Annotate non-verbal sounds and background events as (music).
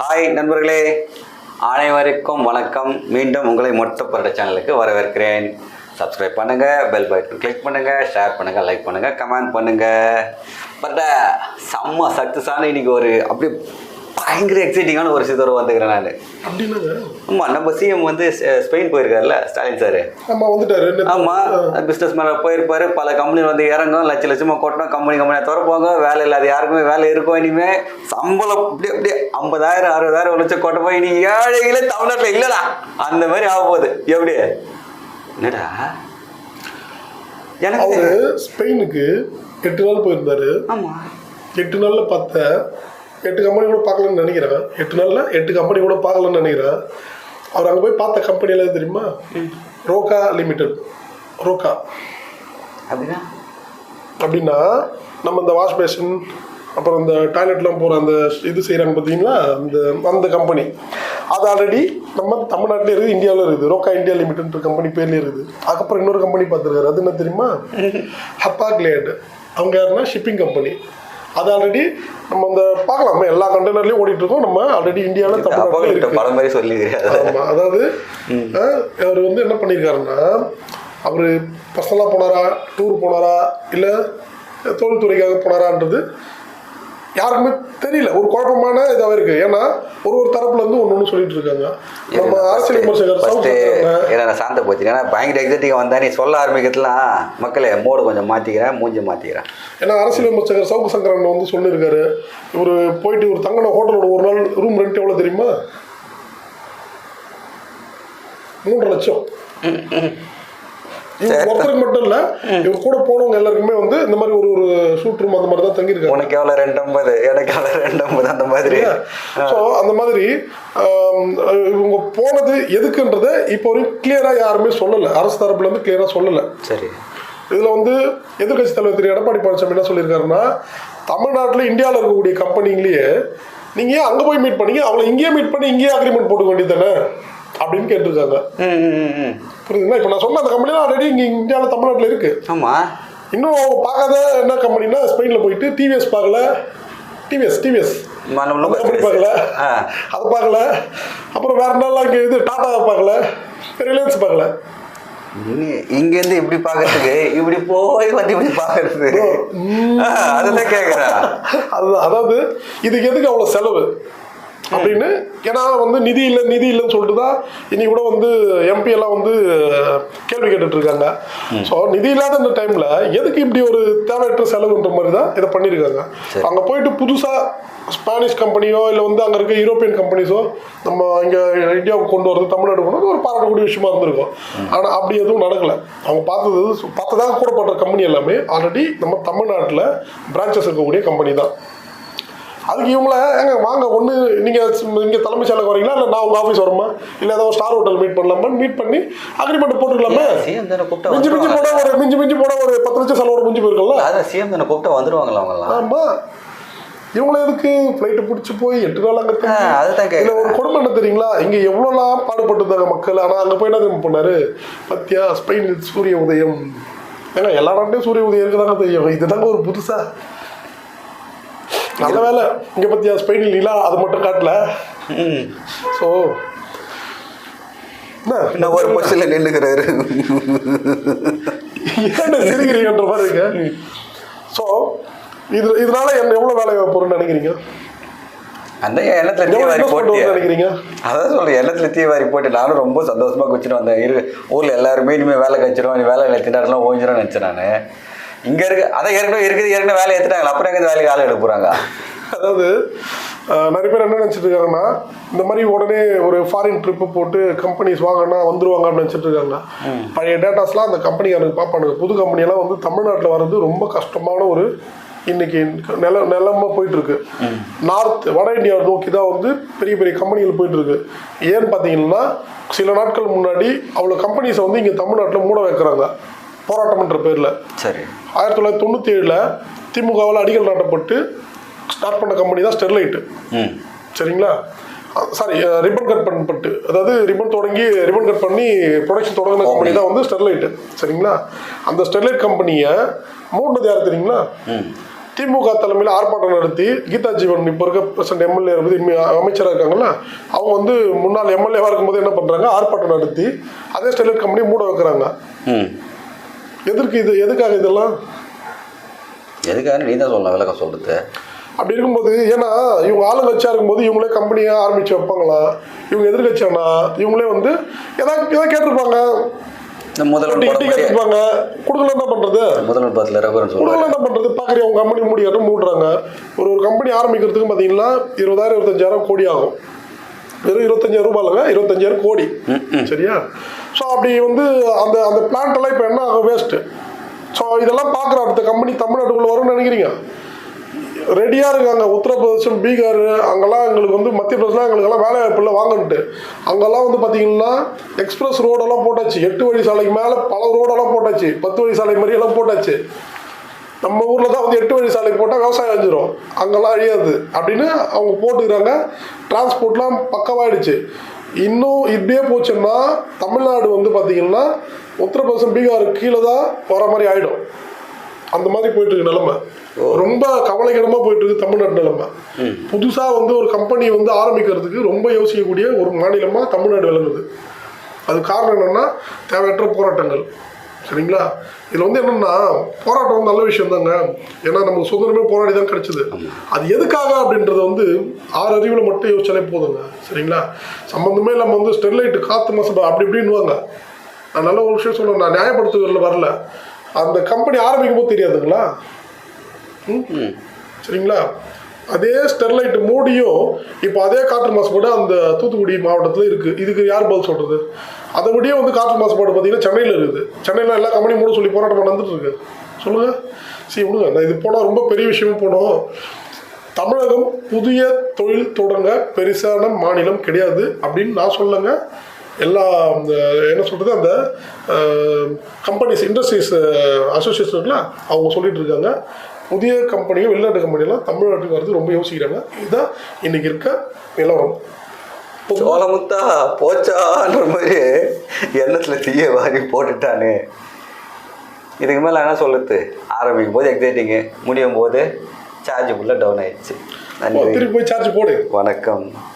Hi நண்பர்களே. அனைவருக்கும் வணக்கம். மீண்டும் உங்களை மொட்டப்பட்ட சேனலுக்கு வரவேற்கிறேன். சப்ஸ்கிரைப் பண்ணுங்கள் பெல் பட்டன் கிளிக் பண்ணுங்கள் ஷேர் பண்ணுங்கள் லைக் பண்ணுங்கள் கமெண்ட் பண்ணுங்கள் பட் செம்ம சக்ஸஸான இன்றைக்கி ஒரு அப்படி பயங்கர எக்ஸைட்டிங்கான ஒரு சிதற வந்துக்கிறேன் நான். அப்படின்னாங்க ஆமாம் நம்ம சிஎம் வந்து ஸ்பெ- ஸ்பெயின் போயிருக்காருல்ல ஸ்டாலின் சார். ஆமா வந்துட்டாரு. ஆமாம் பிஸ்னஸ் மேலே போயிருப்பாரு பல கம்பெனி வந்து இறங்கும் லட்ச லட்சமாக கொட்டணும் கம்பெனி கம்பெனியாக திறப்பாங்க வேலை இல்லாத யாருக்குமே வேலை இருக்கும் இனிமே. சம்பளம் அப்படியே அப்படியே ஐம்பதாயிரம் அறுபதாயிரம் ஒரு லட்சம் கொட்ட போய் நீ ஏழைகளே தமிழ்நாட்டில் இல்லைடா. அந்த மாதிரி ஆக போகுது. எப்படி? என்னடா? எனக்கு ஸ்பெயினுக்கு எட்டு நாள் போயிருந்தாரு. ஆமாம் எட்டு நாள்ல பார்த்த எட்டு கம்பெனி கூட பார்க்கலன்னு நினைக்கிறேன். எட்டு நாள்ல எட்டு கம்பெனி கூட பார்க்கலன்னு நினைக்கிறேன். அவர் அங்க போய் பார்த்த கம்பெனி எல்லாம் தெரியுமா? Roca limited Roca. அப்படின்னா? அப்படின்னா நம்ம இந்த வாஷ் பேஷன் அப்புறம் இந்த டாய்லெட்லாம் போகிற அந்த இது செய்கிறாங்க பார்த்தீங்களா? அந்த அந்த கம்பெனி அது ஆல்ரெடி நம்ம தமிழ்நாட்டிலே இருக்குது இந்தியாவில் இருக்குது. ரோக்கா இந்தியா லிமிடெட் கம்பெனி பேர்லேயே இருக்குது. அதுக்கப்புறம் இன்னொரு கம்பெனி பார்த்துருக்காரு. அது என்ன தெரியுமா? (laughs) ஹப்பா கிளேட் அவங்க யாருன்னா? ஷிப்பிங் கம்பெனி அது ஆல்ரெடி நம்ம அந்த பார்க்கலாமே. எல்லா கண்டெய்னர்லேயும் ஓடிட்டு இருக்கோம். நம்ம ஆல்ரெடி இந்தியாவில் தமிழ்நாட்டில் படம் மாதிரி ஆமா. அதாவது அவர் வந்து என்ன பண்ணியிருக்காருன்னா அவர் பர்சனலாக போனாரா டூர் போனாரா இல்லை தொழில்துறைக்காக போனாரான்றது யாருக்குமே தெரியல. ஒரு குழப்பமான இதாக இருக்கு. ஏன்னா ஒரு ஒரு தரப்புல இருந்து ஒன்று ஒன்று சொல்லிட்டு இருக்காங்க. நம்ம அரசியல் விமர்சகர் சாந்த போச்சு. ஏன்னா பயங்கர எக்ஸைட்டிங்காக வந்தா நீ சொல்ல ஆரம்பிக்கிறதுலாம் மக்களே மோடு கொஞ்சம் மாற்றிக்கிறேன் மூஞ்சி மாற்றிக்கிறேன் ஏன்னா அரசியல் விமர்சகர் சவுக்கு சங்கரன் வந்து சொல்லியிருக்காரு. இவர் போயிட்டு ஒரு தங்கின ஹோட்டலோட ஒரு நாள் ரூம் ரெண்ட் எவ்வளோ தெரியுமா? மூன்றரை லட்சம். ஒருத்தருக்கு மட்டும் இல்லை இவர் கூட போனவங்க எல்லாருக்குமே வந்து இந்த மாதிரி ஒரு ஒரு ஷூட் ரூம் அந்த மாதிரி தான் தங்கியிருக்காங்க. உனக்கு எவ்வளோ ரெண்டு ஐம்பது. எனக்கு எவ்வளோ ரெண்டு ஐம்பது. அந்த மாதிரி. ஸோ அந்த மாதிரி இவங்க போனது எதுக்குன்றதை இப்போ வரைக்கும் கிளியராக யாருமே சொல்லலை. அரசு தரப்புல இருந்து கிளியராக சொல்லலை. சரி. இதில் வந்து எதிர்க்கட்சி தலைவர் திரு. எடப்பாடி பழனிசாமி என்ன சொல்லியிருக்காருன்னா தமிழ்நாட்டில் இந்தியாவில் இருக்கக்கூடிய கம்பெனிங்களையே நீங்கள் ஏன் அங்கே போய் மீட் பண்ணீங்க? அவங்கள இங்கேயே மீட் பண்ணி இங்கேயே அக்ரிமெண்ட் போட்டுக்க வேண்டியது தானே? அப்படின்னு கேட்டிருக்காங்க. புரியுதுங்களா? இப்போ நான் சொன்ன அந்த கம்பெனிலாம் ஆல்ரெடி இங்கே இந்தியாவில் தமிழ்நாட்டில் இருக்குது ஆமாம் இன்னும் அவங்க பார்க்காத என்ன கம்பெனினா ஸ்பெயினில் போயிட்டு டிவிஎஸ் பார்க்கல. டிவிஎஸ் டிவிஎஸ் கம்பெனி பார்க்கல. ஆ. அதை பார்க்கல. அப்புறம் வேற நாள்லாம் இங்கே இது டாட்டாவை பார்க்கல. ரிலையன்ஸ் பார்க்கல. இங்க- இங்கேருந்து இப்படி பார்க்கறதுக்கு இப்படி போய் வந்து இப்படி பார்க்கறது. அதுதான் கேட்குறேன் அது அதாவது இதுக்கு எதுக்கு அவ்வளோ செலவு? அப்படின்னு ஏன்னா வந்து நிதி இல்லை நிதி இல்லைன்னு சொல்லிட்டு தான் இன்னைக்கு கூட வந்து எம்பி எல்லாம் வந்து கேள்வி கேட்டுட்டு இருக்காங்க. ஸோ நிதி இல்லாத இந்த டைம்ல எதுக்கு இப்படி ஒரு தேவையற்ற செலவுன்ற மாதிரி தான் இதை பண்ணியிருக்காங்க. அங்கே போயிட்டு புதுசாக ஸ்பானிஷ் கம்பெனியோ இல்லை வந்து அங்கே இருக்க யூரோப்பியன் கம்பெனிஸோ நம்ம இங்கே இந்தியாவுக்கு கொண்டு வரது தமிழ்நாடு கொண்டு ஒரு பாராட்டக்கூடிய விஷயமா இருந்திருக்கும். ஆனால் அப்படி எதுவும் நடக்கலை. அவங்க பார்த்தது பார்த்ததாக கூடப்பட்ட கம்பெனி எல்லாமே ஆல்ரெடி நம்ம தமிழ்நாட்டில் பிரான்ச்சஸ் இருக்கக்கூடிய கம்பெனி தான். அதுக்கு இவங்கள ஏங்க வாங்க ஒன்று நீங்கள் இங்கே தலைமைச் செயலகம் வரீங்களா? இல்லை நான் உங்கள் ஆஃபீஸ் வரமா இல்லை ஏதாவது ஸ்டார் ஹோட்டல் மீட் பண்ணலாமா? மீட் பண்ணி அக்ரிமெண்ட் போட்டுக்கலாமே? மிஞ்சி மிஞ்சி போட ஒரு மிஞ்சி மிஞ்சி போட ஒரு பத்து லட்சம் செலவோட மிஞ்சி போயிருக்கல அதான் சிஎம் தானே கூப்பிட்டா வந்துருவாங்களா அவங்கலாம் ஆமாம் இவங்கள எதுக்கு? ஃப்ளைட்டை பிடிச்சி போய் எட்டு நாள் அங்கே அதுதான் இல்லை ஒரு கொடுமை என்ன தெரியுங்களா? இங்கே எவ்வளோலாம் பாடுபட்டுருந்தாங்க மக்கள்? ஆனால் அங்கே போய் என்ன பண்ணாரு? பத்தியா ஸ்பெயினில் சூரிய உதயம். ஏங்க எல்லா நாட்டையும் சூரிய உதயம் இருக்குதாங்க தெரியும். இதுதாங்க ஒரு புதுசா. நல்ல வேலை. இங்கே பத்தியா ஸ்பெயினில் நிலா அது மட்டும் காட்டல. ஸோ என்ன? ஒரு பஸ்ஸில் நின்றுக்கிறாரு ஏன்டா சிரிக்கிறீங்கன்ற மாதிரி இருக்கு? ஸோ இது இதனால என்ன எவ்வளோ வேலை போகிறேன்னு நினைக்கிறீங்க? அந்த எண்ணத்துல தீ எவ்வளோ வாரி இன்வெஸ்ட் போட்டு நினைக்கிறீங்க? அதான் சொல்றேன் எண்ணத்துல தீ வாரி போட்டு நானும் ரொம்ப சந்தோஷமா குச்சிட்டு வந்தேன். இரு ஊர்ல எல்லாருமே இனிமேல் வேலை கச்சிரும் நீ வேலை இல்லை திண்டாடலாம் ஓஞ்சிரும் நினச்சேன் நான். இங்க இருக்கு அதான் ஏற்கனவே இருக்குது ஏற்கனவே வேலை ஏற்றுட்டாங்க அப்புறம் எங்க வேலைக்கு ஆள் எடுக்க போறாங்க? அதாவது நிறைய பேர் என்ன நினச்சிட்டு இருக்காங்கன்னா இந்த மாதிரி உடனே ஒரு ஃபாரின் ட்ரிப்பு போட்டு கம்பெனிஸ் வாங்கினா வந்துருவாங்கன்னு நினச்சிட்டு இருக்காங்க. பழைய டேட்டாஸ்லாம் அந்த கம்பெனிக்காரங்க பார்ப்பானுங்க. புது கம்பெனியெல்லாம் வந்து தமிழ்நாட்டில் வர்றது ரொம்ப கஷ்டமான ஒரு இன்னைக்கு நில நிலமா போயிட்டு இருக்கு நார்த் வட இந்தியாவை நோக்கி தான் வந்து பெரிய பெரிய கம்பெனிகள் போயிட்டு இருக்கு ஏன்னு பார்த்தீங்கன்னா சில நாட்கள் முன்னாடி அவ்வளோ கம்பெனிஸை வந்து இங்கே தமிழ்நாட்டில் மூட வைக்கிறாங்க. போராட்டம்ன்ற பேரில். சரி. ஆயிரத்தி தொள்ளாயிரத்தி தொண்ணூற்றி ஏழில் திமுகவால் அடிக்கல் நாட்டப்பட்டு ஸ்டார்ட் பண்ண கம்பெனி தான் ஸ்டெர்லைட்டு ம். சரிங்களா? சாரி ரிப்பன் கட் பண்ணப்பட்டு அதாவது ரிப்பன் தொடங்கி ரிப்பன் கட் பண்ணி ப்ரொடக்ஷன் தொடங்கின கம்பெனி தான் வந்து ஸ்டெர்லைட்டு சரிங்களா? அந்த ஸ்டெர்லைட் கம்பெனியை மூடினது யார் தெரியுங்களா? திமுக தலைமையில் ஆர்ப்பாட்டம் நடத்தி கீதா ஜீவன் இப்போ இருக்க பிரசன்ட் எம்எல்ஏ அமைச்சராக இருக்காங்கல்ல அவங்க வந்து முன்னாள் எம்எல்ஏவாக இருக்கும்போது என்ன பண்ணுறாங்க ஆர்ப்பாட்டம் நடத்தி அதே ஸ்டெர்லைட் கம்பெனி மூட வைக்கிறாங்க. ம். எதற்கு இது எதுக்காக இதெல்லாம்? எதுக்காக நீ தான் சொல்லலாம் விளக்கம் சொல்கிறது அப்படி இருக்கும்போது ஏன்னா இவங்க ஆளுங்கட்சியாக இருக்கும்போது இவங்களே கம்பெனியாக ஆரம்பித்து வைப்பாங்களா? இவங்க எதிர்கட்சியானா இவங்களே வந்து எதாவது எதாவது கேட்டிருப்பாங்க. இந்த முதல்வர் கேட்டிருப்பாங்க. கொடுக்கல என்ன பண்ணுறது முதல்வர் படத்தில் ரகுவரன் கொடுக்கல என்ன பண்ணுறது பார்க்குறீங்க அவங்க கம்பெனி மூடியாட்டும் மூடுறாங்க. ஒரு ஒரு கம்பெனி ஆரம்பிக்கிறதுக்கு பார்த்தீங்கன்னா இருபதாயிரம் இருபத்தஞ்சாயிரம் கோடி ஆகும். வெறும் இருபத்தஞ்சாயிரம் ரூபாய் இல்லைங்க இருபத்தஞ்சாயிரம் கோடி. சரியா? ஸோ அப்படி வந்து அந்த அந்த பிளான்ட் எல்லாம் இப்போ என்ன ஆகும்? வேஸ்ட்டு ஸோ இதெல்லாம் பார்க்குற அடுத்த கம்பெனி தமிழ்நாட்டுக்குள்ளே வரும்னு நினைக்கிறீங்க? ரெடியாக இருக்காங்க. உத்தரப்பிரதேசம் பீகார் அங்கெல்லாம் எங்களுக்கு வந்து மத்திய பிரதேசலாம் எங்களுக்கெல்லாம் வேலை வாய்ப்பில் வாங்கன்ட்டு. அங்கெல்லாம் வந்து பார்த்தீங்கன்னா எக்ஸ்பிரஸ் ரோடெல்லாம் போட்டாச்சு. எட்டு வழி சாலைக்கு மேலே பல ரோடெல்லாம் போட்டாச்சு. பத்து வழி சாலை மாதிரி எல்லாம் போட்டாச்சு. நம்ம ஊரில் தான் வந்து எட்டு வழி சாலைக்கு போட்டால் விவசாயம் அழிஞ்சிரும். அங்கெல்லாம் அழியாது. அப்படின்னு அவங்க போட்டுக்கிறாங்க. டிரான்ஸ்போர்ட்லாம் பக்கவாயிடுச்சு. இன்னும் இப்படியே போச்சுன்னா தமிழ்நாடு வந்து பார்த்தீங்கன்னா உத்தரப்பிரதேசம் பீகாருக்கு கீழே தான் வர மாதிரி ஆயிடும். அந்த மாதிரி போயிட்டு இருக்கு நிலைமை. ரொம்ப கவலைக்கிடமா போயிட்டு இருக்கு தமிழ்நாடு நிலைமை. புதுசா வந்து ஒரு கம்பெனி வந்து ஆரம்பிக்கிறதுக்கு ரொம்ப யோசிக்கக்கூடிய ஒரு மாநிலமா தமிழ்நாடு விளங்குது. அது காரணம் என்னன்னா தேவையற்ற போராட்டங்கள். சரிங்களா? இதுல வந்து என்னன்னா போராட்டம் நல்ல விஷயம் தாங்க ஏன்னா நமக்கு சுதந்திரமே போராடி தான் கிடைச்சது அது எதுக்காக அப்படின்றத வந்து ஆறு அறிவுல மட்டும் யோசிச்சாலே போதுங்க. சரிங்களா? சம்பந்தமே இல்லாம வந்து ஸ்டெர்லைட் காத்து மாசம் அப்படி இப்படின்னுவாங்க. நான் நல்ல ஒரு விஷயம் சொல்றேன். நான் நியாயப்படுத்துவதில் வரல. அந்த கம்பெனி ஆரம்பிக்கும் போது தெரியாதுங்களா? சரிங்களா? அதே ஸ்டெர்லைட் மூடியும் இப்போ அதே காற்று மாசுபாடு அந்த தூத்துக்குடி மாவட்டத்தில் இருக்குது இதுக்கு யார் பதில் சொல்கிறது அதை விடையே வந்து காற்று மாசுபாடு பார்த்தீங்கன்னா சென்னையில் இருக்குது. சென்னையில் எல்லா கம்பெனி மூட சொல்லி போராட்டம் நடந்துட்டு இருக்கு. சொல்லுங்கள் சரி விடுங்க. நான் இது போனால் ரொம்ப பெரிய விஷயமும் போனோம். தமிழகம் புதிய தொழில் தொடங்க பெருசான மாநிலம் கிடையாது அப்படின்னு நான் சொல்லுங்க எல்லா என்ன சொல்கிறது அந்த கம்பெனிஸ் இண்டஸ்ட்ரீஸ் அசோசியேஷன் இருக்குல்ல அவங்க சொல்லிட்டு இருக்காங்க. புதிய கம்பெனியும் வெளிநாட்டு கம்பெனியெல்லாம் தமிழ்நாட்டுக்கு வரது ரொம்ப யோசிக்கிறாங்க. இதுதான் இன்றைக்கி இருக்க நிலவரம். சோளமுத்தா போச்சான்ற மாதிரி எண்ணத்தில் தீய வாரி போட்டுட்டானே. இதுக்கு மேலே என்ன சொல்லுது? ஆரம்பிக்கும் போது எக்ஸைட்டிங்கு முடியும் போது சார்ஜ் ஃபுல்லாக டவுன் ஆயிடுச்சு. திருப்பி போய் சார்ஜ் போடு. வணக்கம்.